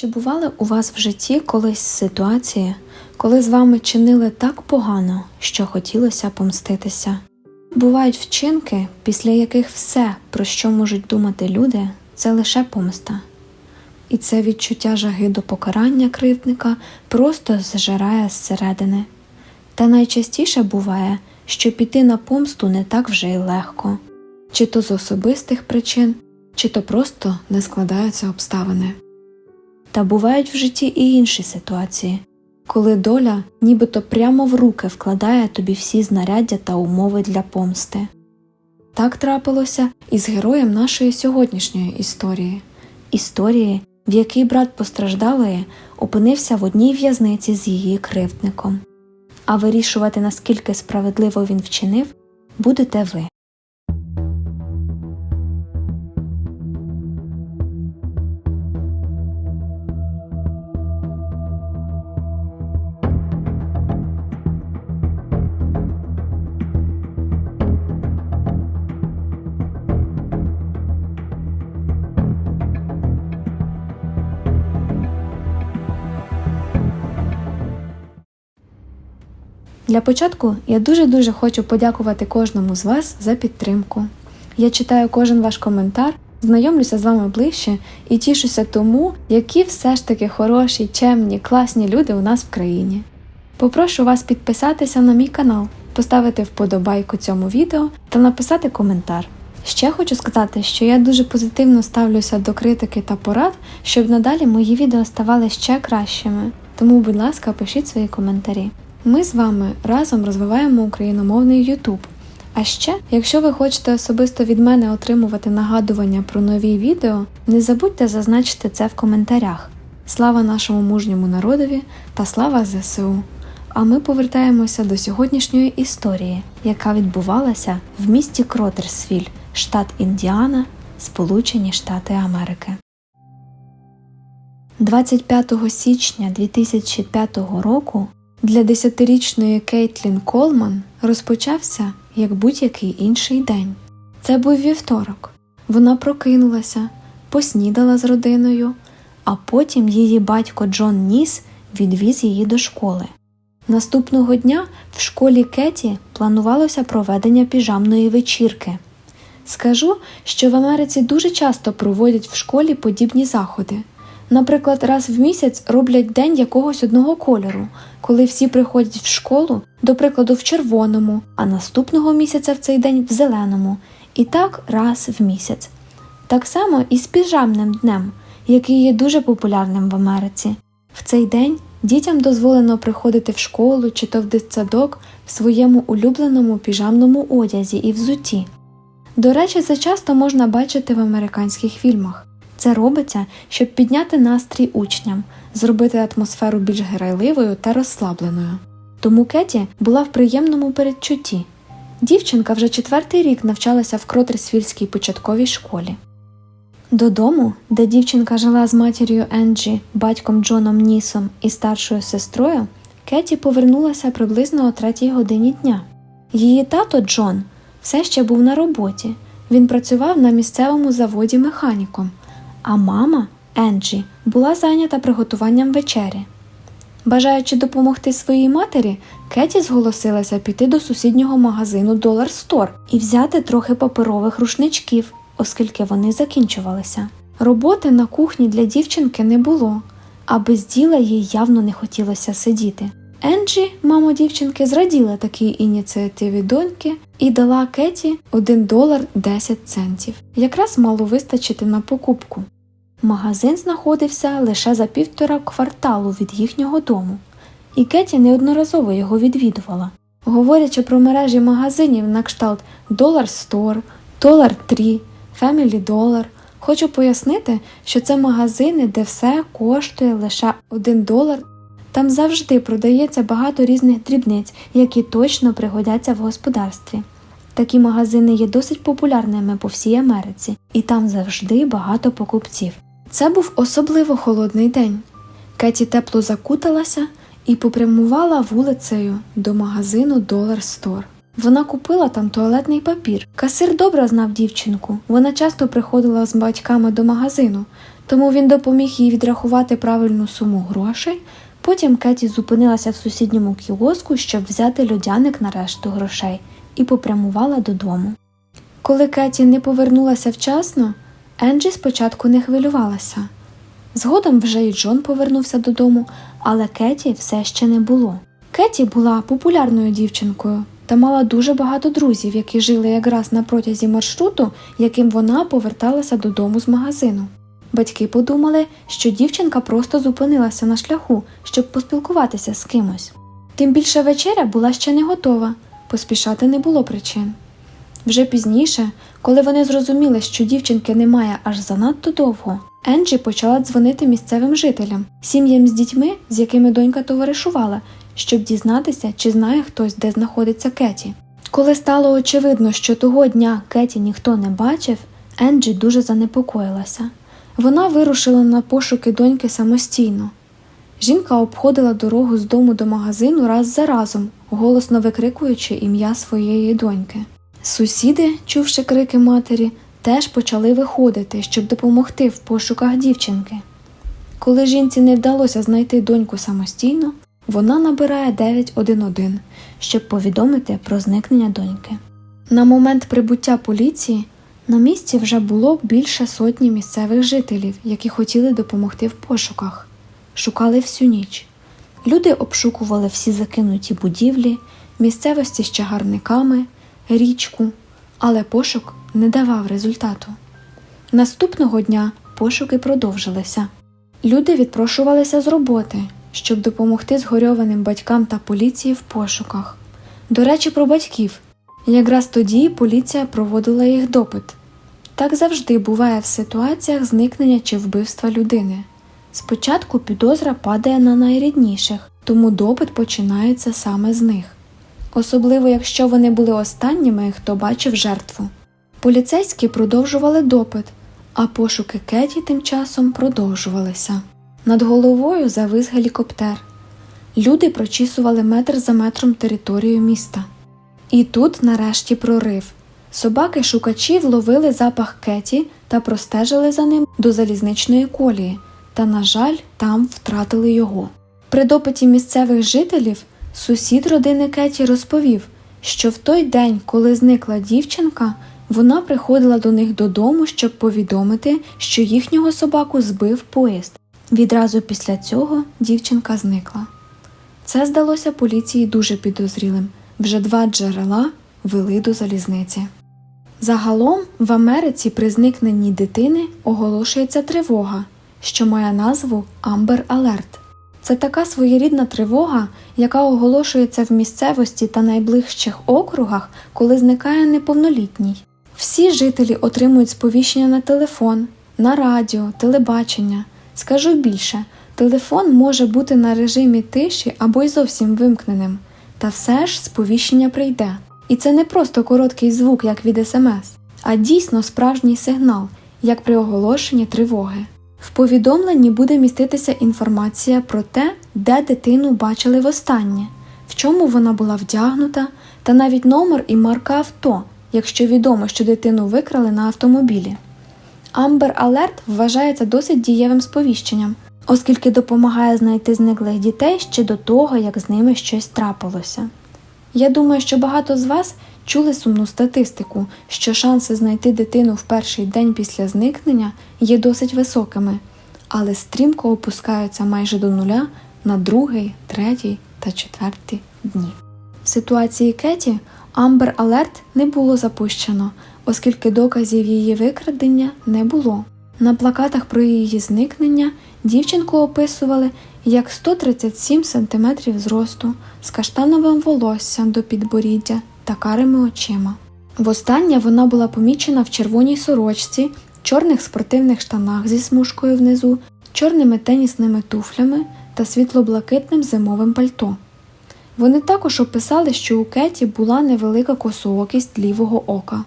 Чи бували у вас в житті колись ситуації, коли з вами чинили так погано, що хотілося помститися? Бувають вчинки, після яких все, про що можуть думати люди, це лише помста. І це відчуття жаги до покарання кривдника просто зжирає зсередини. Та найчастіше буває, що піти на помсту не так вже й легко, чи то з особистих причин, чи то просто не складаються обставини. Та бувають в житті і інші ситуації, коли доля нібито прямо в руки вкладає тобі всі знаряддя та умови для помсти. Так трапилося і з героєм нашої сьогоднішньої історії, історії, в якій брат постраждалої опинився в одній в'язниці з її кривдником. А вирішувати, наскільки справедливо він вчинив, будете ви. Для початку я дуже-дуже хочу подякувати кожному з вас за підтримку. Я читаю кожен ваш коментар, знайомлюся з вами ближче і тішуся тому, які все ж таки хороші, чемні, класні люди у нас в країні. Попрошу вас підписатися на мій канал, поставити вподобайку цьому відео та написати коментар. Ще хочу сказати, що я дуже позитивно ставлюся до критики та порад, щоб надалі мої відео ставали ще кращими. Тому, будь ласка, пишіть свої коментарі. Ми з вами разом розвиваємо україномовний YouTube. А ще, якщо ви хочете особисто від мене отримувати нагадування про нові відео, не забудьте зазначити це в коментарях. Слава нашому мужньому народові та слава ЗСУ! А ми повертаємося до сьогоднішньої історії, яка відбувалася в місті Кротерсвіль, штат Індіана, Сполучені Штати Америки. 25 січня 2005 року для десятирічної Кейтлін Колман розпочався як будь-який інший день. Це був вівторок. Вона прокинулася, поснідала з родиною, а потім її батько Джон Ніс відвіз її до школи. Наступного дня в школі Кеті планувалося проведення піжамної вечірки. Скажу, що в Америці дуже часто проводять в школі подібні заходи. Наприклад, раз в місяць роблять день якогось одного кольору, коли всі приходять в школу, до прикладу, в червоному, а наступного місяця в цей день в зеленому, і так раз в місяць. Так само і з піжамним днем, який є дуже популярним в Америці. В цей день дітям дозволено приходити в школу чи то в дитсадок в своєму улюбленому піжамному одязі і взутті. До речі, це часто можна бачити в американських фільмах. Це робиться, щоб підняти настрій учням, зробити атмосферу більш грайливою та розслабленою. Тому Кеті була в приємному передчутті. Дівчинка вже четвертий рік навчалася в Кротерсвільській початковій школі. Додому, де дівчинка жила з матір'ю Енджі, батьком Джоном Нісом і старшою сестрою, Кеті повернулася приблизно о третій годині дня. Її тато Джон все ще був на роботі. Він працював на місцевому заводі механіком, а мама Енджі була зайнята приготуванням вечері. Бажаючи допомогти своїй матері, Кеті зголосилася піти до сусіднього магазину Dollar Store і взяти трохи паперових рушничків, оскільки вони закінчувалися. Роботи на кухні для дівчинки не було, а без діла їй явно не хотілося сидіти. Енджі, мама дівчинки, зраділа такій ініціативі доньки і дала Кеті 1 долар 10 центів. Якраз мало вистачити на покупку. Магазин знаходився лише за півтора кварталу від їхнього дому, і Кеті неодноразово його відвідувала. Говорячи про мережі магазинів на кшталт Dollar Store, Dollar Tree, Family Dollar, хочу пояснити, що це магазини, де все коштує лише 1 долар. Там завжди продається багато різних дрібниць, які точно пригодяться в господарстві. Такі магазини є досить популярними по всій Америці, і там завжди багато покупців. Це був особливо холодний день. Кеті тепло закуталася і попрямувала вулицею до магазину Dollar Store. Вона купила там туалетний папір. Касир добре знав дівчинку. Вона часто приходила з батьками до магазину, тому він допоміг їй відрахувати правильну суму грошей. Потім Кеті зупинилася в сусідньому кіоску, щоб взяти льодяник на решту грошей, і попрямувала додому. Коли Кеті не повернулася вчасно, Енджі спочатку не хвилювалася. Згодом вже й Джон повернувся додому, але Кеті все ще не було. Кеті була популярною дівчинкою та мала дуже багато друзів, які жили якраз на протязі маршруту, яким вона поверталася додому з магазину. Батьки подумали, що дівчинка просто зупинилася на шляху, щоб поспілкуватися з кимось. Тим більше вечеря була ще не готова, поспішати не було причин. Вже пізніше, коли вони зрозуміли, що дівчинки немає аж занадто довго, Енджі почала дзвонити місцевим жителям, сім'ям з дітьми, з якими донька товаришувала, щоб дізнатися, чи знає хтось, де знаходиться Кеті. Коли стало очевидно, що того дня Кеті ніхто не бачив, Енджі дуже занепокоїлася. Вона вирушила на пошуки доньки самостійно. Жінка обходила дорогу з дому до магазину раз за разом, голосно викрикуючи ім'я своєї доньки. Сусіди, чувши крики матері, теж почали виходити, щоб допомогти в пошуках дівчинки. Коли жінці не вдалося знайти доньку самостійно, вона набирає 911, щоб повідомити про зникнення доньки. На момент прибуття поліції на місці вже було більше сотні місцевих жителів, які хотіли допомогти в пошуках. Шукали всю ніч. Люди обшукували всі закинуті будівлі, місцевості з чагарниками, річку, але пошук не давав результату. Наступного дня пошуки продовжилися. Люди відпрошувалися з роботи, щоб допомогти згорьованим батькам та поліції в пошуках. До речі, про батьків. Якраз тоді поліція проводила їх допит. Так завжди буває в ситуаціях зникнення чи вбивства людини. Спочатку підозра падає на найрідніших, тому допит починається саме з них. Особливо якщо вони були останніми, хто бачив жертву. Поліцейські продовжували допит, а пошуки Кеті тим часом продовжувалися. Над головою завис гелікоптер. Люди прочісували метр за метром територію міста. І тут, нарешті, прорив. Собаки шукачі вловили запах Кеті та простежили за ним до залізничної колії, та, на жаль, там втратили його. При допиті місцевих жителів сусід родини Кеті розповів, що в той день, коли зникла дівчинка, вона приходила до них додому, щоб повідомити, що їхнього собаку збив поїзд. Відразу після цього дівчинка зникла. Це здалося поліції дуже підозрілим. Вже два джерела вели до залізниці. Загалом в Америці при зникненні дитини оголошується тривога, що має назву Amber Alert. Це така своєрідна тривога, яка оголошується в місцевості та найближчих округах, коли зникає неповнолітній. Всі жителі отримують сповіщення на телефон, на радіо, телебачення. Скажу більше, телефон може бути на режимі тиші або й зовсім вимкненим, та все ж сповіщення прийде. І це не просто короткий звук, як від смс, а дійсно справжній сигнал, як при оголошенні тривоги. В повідомленні буде міститися інформація про те, де дитину бачили востаннє, в чому вона була вдягнута, та навіть номер і марка авто, якщо відомо, що дитину викрали на автомобілі. Amber Alert вважається досить дієвим сповіщенням, оскільки допомагає знайти зниклих дітей ще до того, як з ними щось трапилося. Я думаю, що багато з вас чули сумну статистику, що шанси знайти дитину в перший день після зникнення є досить високими, але стрімко опускаються майже до нуля на другий, третій та четвертий дні. В ситуації Кеті Amber Alert не було запущено, оскільки доказів її викрадення не було. На плакатах про її зникнення дівчинку описували як 137 см зросту з каштановим волоссям до підборіддя та карими очима. Востаннє вона була помічена в червоній сорочці, чорних спортивних штанах зі смужкою внизу, чорними тенісними туфлями та світло-блакитним зимовим пальто. Вони також описали, що у Кеті була невелика косоокість лівого ока.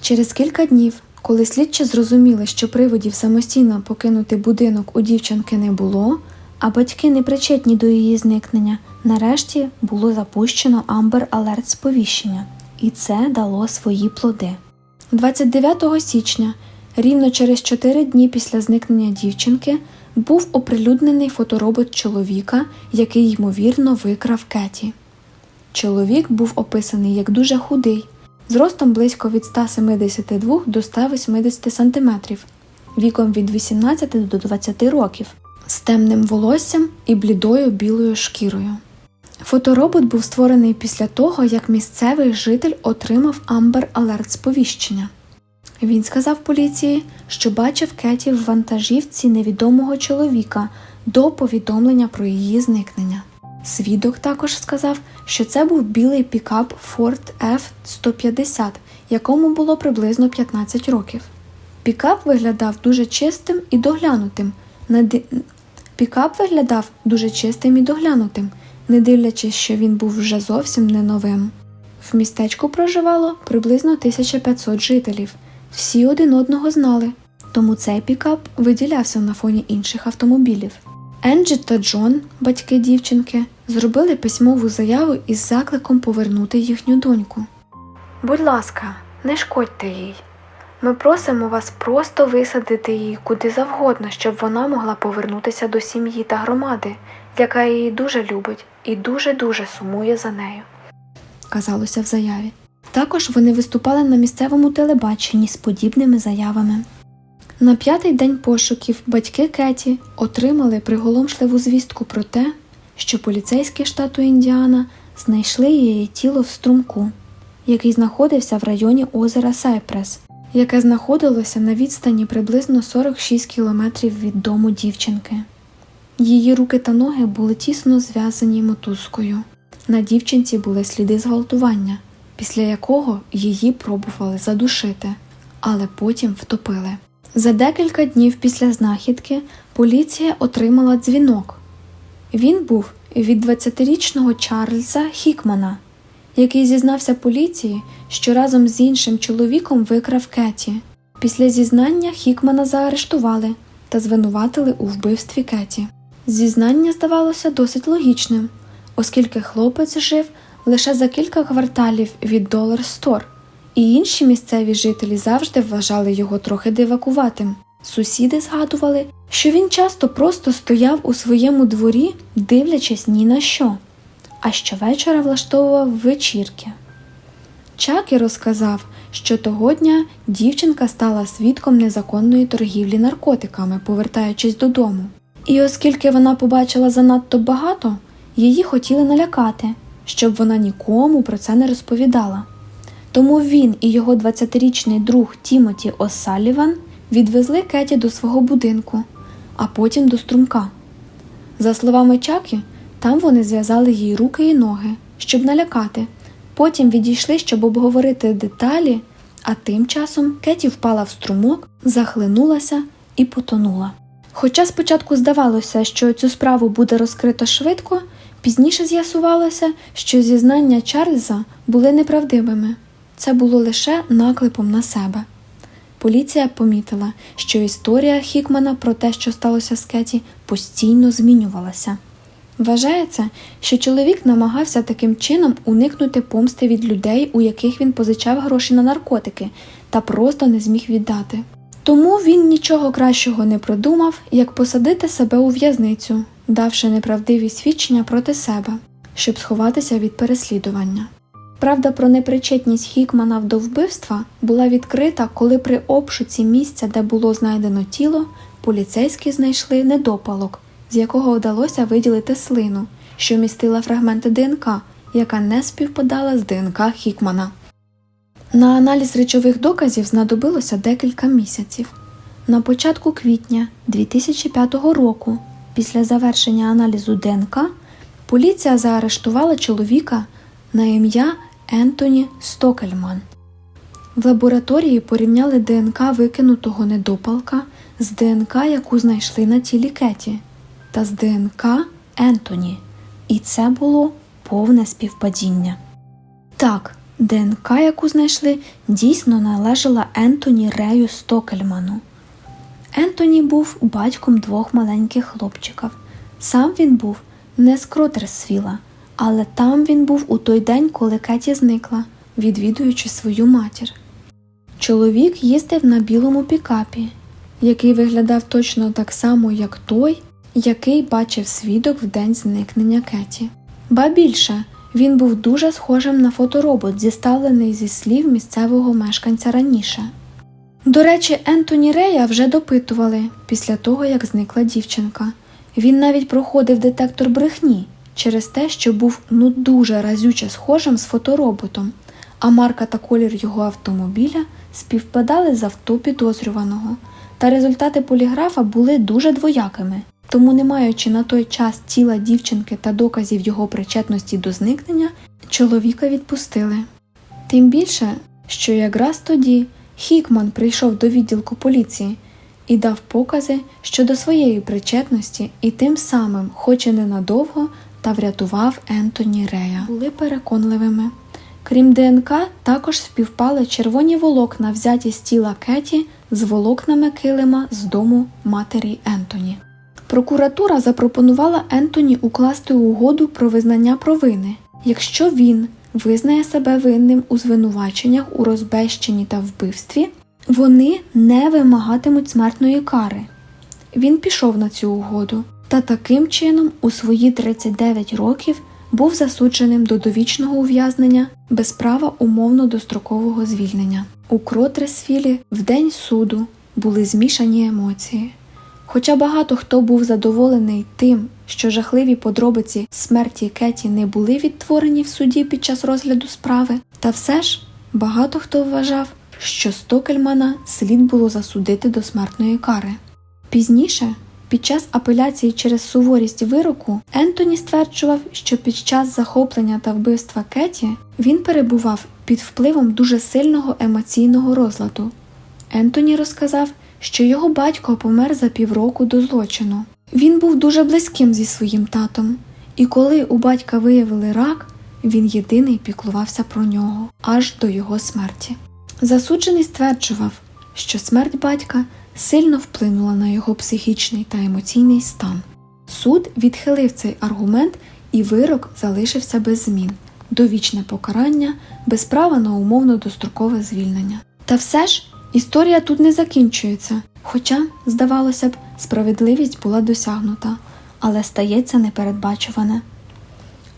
Через кілька днів, коли слідчі зрозуміли, що приводів самостійно покинути будинок у дівчинки не було, а батьки не причетні до її зникнення, нарешті було запущено Amber Alert сповіщення, і це дало свої плоди. 29 січня Рівно через 4 дні після зникнення дівчинки був оприлюднений фоторобот чоловіка, який ймовірно викрав Кеті. Чоловік був описаний як дуже худий, зростом близько від 172 до 180 см, віком від 18 до 20 років, з темним волоссям і блідою білою шкірою. Фоторобот був створений після того, як місцевий житель отримав Amber Alert сповіщення. Він сказав поліції, що бачив Кеті в вантажівці невідомого чоловіка до повідомлення про її зникнення. Свідок також сказав, що це був білий пікап Ford F-150, якому було приблизно 15 років. Пікап виглядав дуже чистим і доглянутим. Пікап виглядав дуже чистим і доглянутим, не дивлячись, що він був вже зовсім не новим. В містечку проживало приблизно 1500 жителів. Всі один одного знали, тому цей пікап виділявся на фоні інших автомобілів. Енджі та Джон, батьки дівчинки, зробили письмову заяву із закликом повернути їхню доньку. Будь ласка, не шкодьте їй. Ми просимо вас просто висадити її куди завгодно, щоб вона могла повернутися до сім'ї та громади, яка її дуже любить і дуже-дуже сумує за нею. Казалося в заяві. Також вони виступали на місцевому телебаченні з подібними заявами. На п'ятий день пошуків батьки Кеті отримали приголомшливу звістку про те, що поліцейські штату Індіана знайшли її тіло в струмку, який знаходився в районі озера Сайпрес, яке знаходилося на відстані приблизно 46 кілометрів від дому дівчинки. Її руки та ноги були тісно зв'язані мотузкою. На дівчинці були сліди зґвалтування, після якого її пробували задушити, але потім втопили. За декілька днів після знахідки поліція отримала дзвінок. Він був від 20-річного Чарльза Хікмана, який зізнався поліції, що разом з іншим чоловіком викрав Кеті. Після зізнання Хікмана заарештували та звинуватили у вбивстві Кеті. Зізнання здавалося досить логічним, оскільки хлопець жив лише за кілька кварталів від Долар Стор, і інші місцеві жителі завжди вважали його трохи дивакуватим. Сусіди згадували, що він часто просто стояв у своєму дворі, дивлячись ні на що, а щовечора влаштовував вечірки. Чакі розказав, що того дня дівчинка стала свідком незаконної торгівлі наркотиками, повертаючись додому. І оскільки вона побачила занадто багато, її хотіли налякати, щоб вона нікому про це не розповідала. Тому він і його 20-річний друг Тімоті О'Салліван відвезли Кеті до свого будинку, а потім до струмка. За словами Чакі, там вони зв'язали їй руки і ноги, щоб налякати. Потім відійшли, щоб обговорити деталі, а тим часом Кеті впала в струмок, захлинулася і потонула. Хоча спочатку здавалося, що цю справу буде розкрито швидко, пізніше з'ясувалося, що зізнання Чарльза були неправдивими. Це було лише наклепом на себе. Поліція помітила, що історія Хікмана про те, що сталося з Кеті, постійно змінювалася. Вважається, що чоловік намагався таким чином уникнути помсти від людей, у яких він позичав гроші на наркотики, та просто не зміг віддати. Тому він нічого кращого не продумав, як посадити себе у в'язницю, давши неправдиві свідчення проти себе, щоб сховатися від переслідування. Правда про непричетність Хікмана до вбивства була відкрита, коли при обшуці місця, де було знайдено тіло, поліцейські знайшли недопалок, з якого вдалося виділити слину, що містила фрагменти ДНК, яка не співпадала з ДНК Хікмана. На аналіз речових доказів знадобилося декілька місяців. На початку квітня 2005 року, після завершення аналізу ДНК, поліція заарештувала чоловіка на ім'я Ентоні Стокельман. В лабораторії порівняли ДНК викинутого недопалка з ДНК, яку знайшли на тілі Кеті, та з ДНК Ентоні. І це було повне співпадіння. Так, ДНК, яку знайшли, дійсно належала Ентоні Рею Стокельману. Ентоні був батьком двох маленьких хлопчиків. Сам він був не з Кротерсвіла, але там він був у той день, коли Кеті зникла, відвідуючи свою матір. Чоловік їздив на білому пікапі, який виглядав точно так само, як той, який бачив свідок в день зникнення Кеті. Ба більше, він був дуже схожим на фоторобот, зіставлений зі слів місцевого мешканця раніше. До речі, Ентоні Рея вже допитували після того, як зникла дівчинка. Він навіть проходив детектор брехні через те, що був ну дуже разюче схожим з фотороботом, а марка та колір його автомобіля співпадали з авто підозрюваного, та результати поліграфа були дуже двоякими. Тому, не маючи на той час тіла дівчинки та доказів його причетності до зникнення, чоловіка відпустили. Тим більше, що якраз тоді Хікман прийшов до відділку поліції і дав покази щодо своєї причетності і тим самим, хоч і ненадовго, та врятував Ентоні Рея. Були переконливими. Крім ДНК, також співпали червоні волокна, взяті з тіла Кеті з волокнами килима з дому матері Ентоні. Прокуратура запропонувала Ентоні укласти угоду про визнання провини, якщо він визнає себе винним у звинуваченнях у розбещенні та вбивстві, вони не вимагатимуть смертної кари. Він пішов на цю угоду та таким чином у свої 39 років був засудженим до довічного ув'язнення без права умовно дострокового звільнення. У Кротресфілі в день суду були змішані емоції. Хоча багато хто був задоволений тим, що жахливі подробиці смерті Кеті не були відтворені в суді під час розгляду справи, та все ж багато хто вважав, що Стокельмана слід було засудити до смертної кари. Пізніше, під час апеляції через суворість вироку, Ентоні стверджував, що під час захоплення та вбивства Кеті він перебував під впливом дуже сильного емоційного розладу. Ентоні розказав, що його батько помер за півроку до злочину. Він був дуже близьким зі своїм татом, і коли у батька виявили рак, він єдиний піклувався про нього аж до його смерті. Засуджений стверджував, що смерть батька сильно вплинула на його психічний та емоційний стан. Суд відхилив цей аргумент і вирок залишився без змін довічне покарання без права на умовно дострокове звільнення. Та все ж історія тут не закінчується, хоча, здавалося б, справедливість була досягнута, але стається непередбачуване.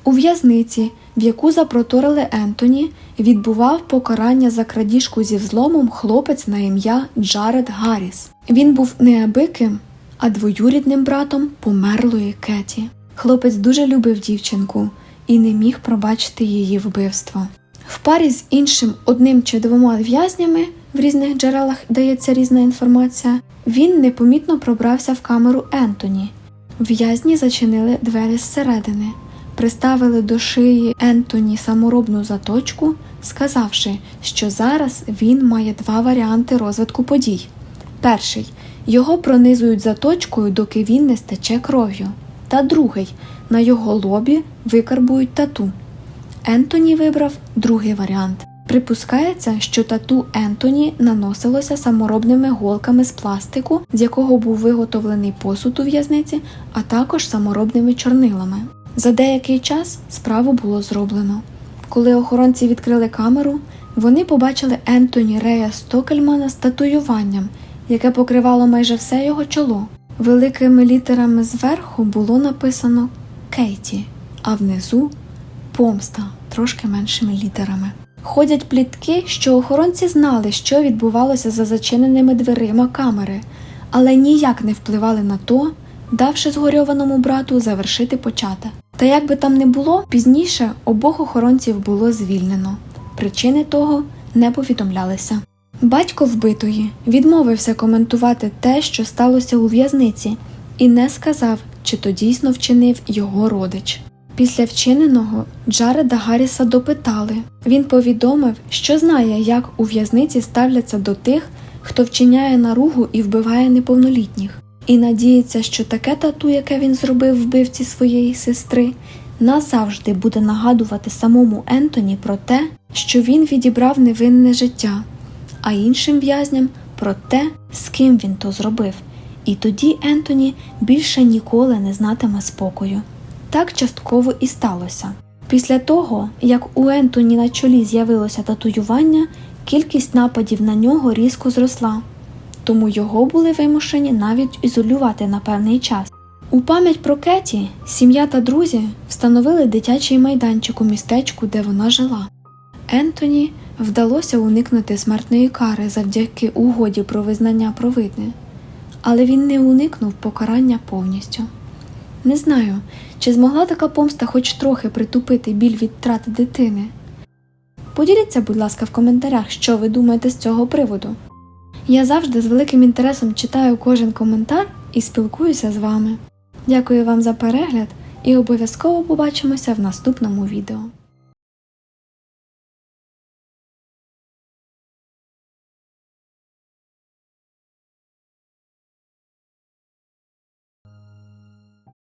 У в'язниці, в яку запроторили Ентоні, відбував покарання за крадіжку зі взломом хлопець на ім'я Джаред Гарріс. Він був неабиким, а двоюрідним братом померлої Кеті. Хлопець дуже любив дівчинку і не міг пробачити її вбивство. В парі з іншим одним чи двома в'язнями в різних джерелах дається різна інформація. Він непомітно пробрався в камеру Ентоні. В'язні зачинили двері зсередини, приставили до шиї Ентоні саморобну заточку, сказавши, що зараз він має два варіанти розвитку подій. Перший його пронизують заточкою, доки він не стече кров'ю. Та другий на його лобі викарбують тату. Ентоні вибрав другий варіант. Припускається, що тату Ентоні наносилося саморобними голками з пластику, з якого був виготовлений посуд у в'язниці, а також саморобними чорнилами. За деякий час справу було зроблено. Коли охоронці відкрили камеру, вони побачили Ентоні Рея Стокельмана з татуюванням, яке покривало майже все його чоло. Великими літерами зверху було написано Кейті, а внизу помста трошки меншими літерами. Ходять плітки, що охоронці знали, що відбувалося за зачиненими дверима камери, але ніяк не впливали на то, давши згорьованому брату завершити почате. Та як би там не було, пізніше обох охоронців було звільнено. Причини того не повідомлялися. Батько вбитої відмовився коментувати те, що сталося у в'язниці, і не сказав, чи то дійсно вчинив його родич. Після вчиненого Джареда Гарріса допитали. Він повідомив, що знає, як у в'язниці ставляться до тих, хто вчиняє наругу і вбиває неповнолітніх, і надіється, що таке тату, яке він зробив вбивці своєї сестри, назавжди буде нагадувати самому Ентоні про те, що він відібрав невинне життя, а іншим в'язням про те, з ким він то зробив. І тоді Ентоні більше ніколи не знатиме спокою. Так частково і сталося. Після того, як у Ентоні на чолі з'явилося татуювання, кількість нападів на нього різко зросла, тому його були вимушені навіть ізолювати на певний час. У пам'ять про Кеті сім'я та друзі встановили дитячий майданчик у містечку, де вона жила. Ентоні вдалося уникнути смертної кари завдяки угоді про визнання провини, але він не уникнув покарання повністю. Не знаю, чи змогла така помста хоч трохи притупити біль від втрати дитини. Поділіться, будь ласка, в коментарях, що ви думаєте з цього приводу. Я завжди з великим інтересом читаю кожен коментар і спілкуюся з вами. Дякую вам за перегляд і обов'язково побачимося в наступному відео.